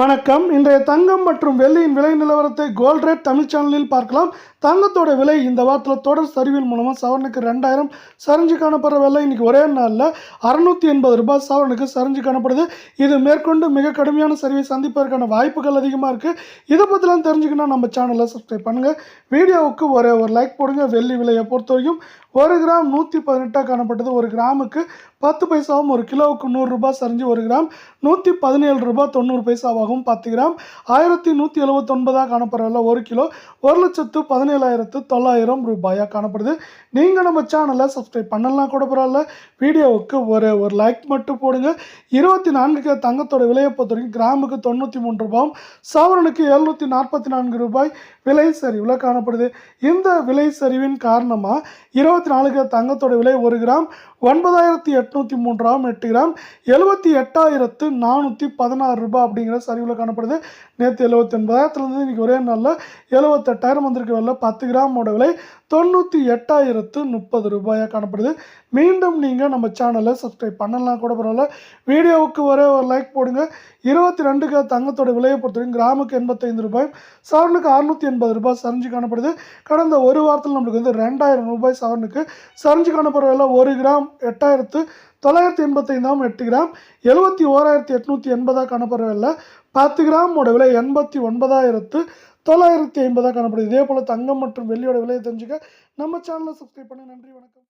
வணக்கம். இன்றைய தங்கம் மற்றும் வெள்ளியின் விலை நிலவரத்தை கோல்ட் ரேட் தமிழ் சேனலில் பார்க்கலாம். தங்கத்தோட விலை இந்த வாரத்தில் தொடர் சரிவின் மூலமாக சவரனுக்கு ரெண்டாயிரம் சரிஞ்சு காணப்படுற விலை இன்றைக்கி ஒரே நாளில் அறுநூத்தி எண்பது ரூபாய் சவரனுக்கு சரிஞ்சு காணப்படுது. இது மேற்கொண்டு மிக கடுமையான சரிவை சந்திப்பதற்கான வாய்ப்புகள் அதிகமாக இருக்குது இதை பற்றிலாம் தெரிஞ்சுக்கணும் நம்ம சேனலை சப்ஸ்கிரைப் பண்ணுங்கள் வீடியோவுக்கு ஒரே ஒரு லைக் போடுங்க. வெள்ளி விலையை பொறுத்த வரைக்கும் ஒரு கிராம் நூற்றி பதினெட்டாக காணப்பட்டது. ஒரு கிராமுக்கு பத்து பைசாவும் ஒரு கிலோவுக்கு நூறுரூபா சரிஞ்சு ஒரு கிராம் நூற்றி பதினேழு ரூபா தொண்ணூறு பைசாவாகும். ஆகும் பத்து கிராம். ஆயிரத்தி நூற்றி எழுபத்தொன்பதாக காணப்படுறதில்ல ஒரு கிலோ. ஒரு லட்சத்து பதினேழாயிரத்து தொள்ளாயிரம் ரூபாயாக காணப்படுது. நீங்கள் நம்ம சேனலை சப்ஸ்கிரைப் பண்ணலாம் கூட பரவாயில்ல. வீடியோவுக்கு ஒரு ஒரு லைக் மட்டும் போடுங்க. இருபத்தி நான்கு தங்கத்தோட விலையை பொறுத்த வரைக்கும் கிராமுக்கு தொண்ணூற்றி மூன்று ரூபாயும் சவரனுக்கு எழுநூற்றி நாற்பத்தி நான்கு ரூபாய் விலை சரிவில் காணப்படுது. இந்த விலை சரிவின் காரணமாக இருபத்தி நாலு தங்கத்தோட விலை ஒரு கிராம் ஒன்பதாயிரத்தி எட்நூற்றி மூன்றாம் எட்டு கிராம் எழுபத்தி எட்டாயிரத்து நானூற்றி பதினாறு ரூபாய் அப்படிங்கிற சரி பதிவில் காணப்படுது. நேற்று எழுபத்தி ஒன்பதாயிரத்துலேருந்து இன்றைக்கி ஒரே நாளில் எழுபத்தெட்டாயிரம் வந்திருக்க. வரல பத்து கிராமோட விலை தொண்ணூற்றி எட்டாயிரத்து முப்பது ரூபாயாக காணப்படுது. மீண்டும் நீங்கள் நம்ம சேனலை சப்ஸ்கிரைப் பண்ணலாம் கூட பரவாயில்ல. வீடியோவுக்கு ஒரே ஒரு லைக் போடுங்க. இருபத்தி ரெண்டுக்கு தங்கத்தோட விலையை பொறுத்தவரைக்கும் கிராமுக்கு எண்பத்தைந்து ரூபாய் சவரனுக்கு அறுநூற்றி எண்பது ரூபாய் சரிஞ்சு காணப்படுது. கடந்த ஒரு வாரத்தில் நம்மளுக்கு வந்து ரெண்டாயிரம் ரூபாய் சவரனுக்கு சரிஞ்சு காணப்படுற விலை ஒரு கிராம் எட்டாயிரத்து தொள்ளாயிரத்தி எண்பத்தைந்தாம் எட்டு கிராம் எழுபத்தி ஓராயிரத்தி எட்நூற்றி எண்பதாக காணப்படவில்லை. பத்து கிராமோட விலை எண்பத்தி ஒன்பதாயிரத்து தொள்ளாயிரத்தி ஐம்பதாக காணப்படுது. இதே போல் தங்கம் மற்றும் வெள்ளியோட விலையை தெரிஞ்சுக்க நம்ம சேனலை சப்ஸ்கிரைப் பண்ணி நன்றி வணக்கம்.